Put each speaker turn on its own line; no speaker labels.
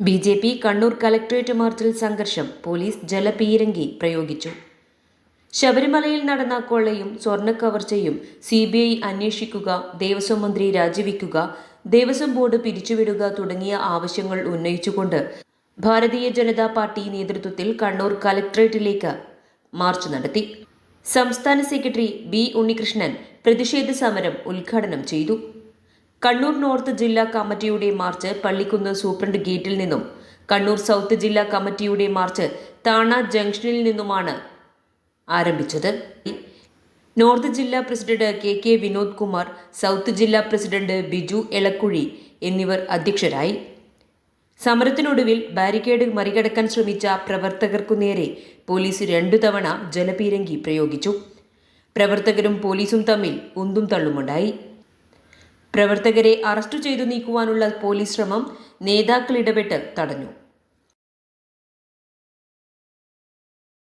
B J P Kannur collectorate മാർച്ചിൽ സംഘർഷം police ജലപീരങ്കി പ്രയോഗിച്ചു. ശബരിമലയിൽ നടന്ന കൊള്ളയും സ്വർണക്കവർച്ചയും സി ബി ഐ അന്വേഷിക്കുക ദേവസ്വം മന്ത്രി രാജിവെക്കുക ദേവസ്വം ബോർഡ് പിരിച്ചുവിടുക തുടങ്ങിയ ആവശ്യങ്ങൾ ഉന്നയിച്ചുകൊണ്ട് ഭാരതീയ ജനതാ പാർട്ടി നേതൃത്വത്തിൽ കണ്ണൂർ കലക്ട്രേറ്റിലേക്ക് മാർച്ച് നടത്തി. സംസ്ഥാന സെക്രട്ടറി ബി ഉണ്ണികൃഷ്ണൻ പ്രതിഷേധ സമരം ഉദ്ഘാടനം ചെയ്തു. കണ്ണൂർ നോർത്ത് ജില്ലാ കമ്മിറ്റിയുടെ മാർച്ച് പള്ളിക്കുന്ന് സൂപ്രണ്ട് ഗേറ്റിൽ നിന്നും കണ്ണൂർ സൗത്ത് ജില്ലാ കമ്മിറ്റിയുടെ മാർച്ച് താണ ജംഗ്ഷനിൽ നിന്നുമാണ് ആരംഭിച്ചത്. നോർത്ത് ജില്ലാ president K K Vinod Kumar south ജില്ലാ പ്രസിഡന്റ് ബിജു എളക്കുഴി എന്നിവർ അധ്യക്ഷരായി. സമരത്തിനൊടുവിൽ ബാരിക്കേഡ് മറികടക്കാൻ ശ്രമിച്ച പ്രവർത്തകർക്കു നേരെ പോലീസ് രണ്ടു തവണ ജലപീരങ്കി പ്രയോഗിച്ചു. പ്രവർത്തകരും പോലീസും തമ്മിൽ ഉന്തും തള്ളുമുണ്ടായി. പ്രവർത്തകരെ അറസ്റ്റ് ചെയ്തു നീക്കുവാനുള്ള പോലീസ് ശ്രമം നേതാക്കൾ ഇടപെട്ട് തടഞ്ഞു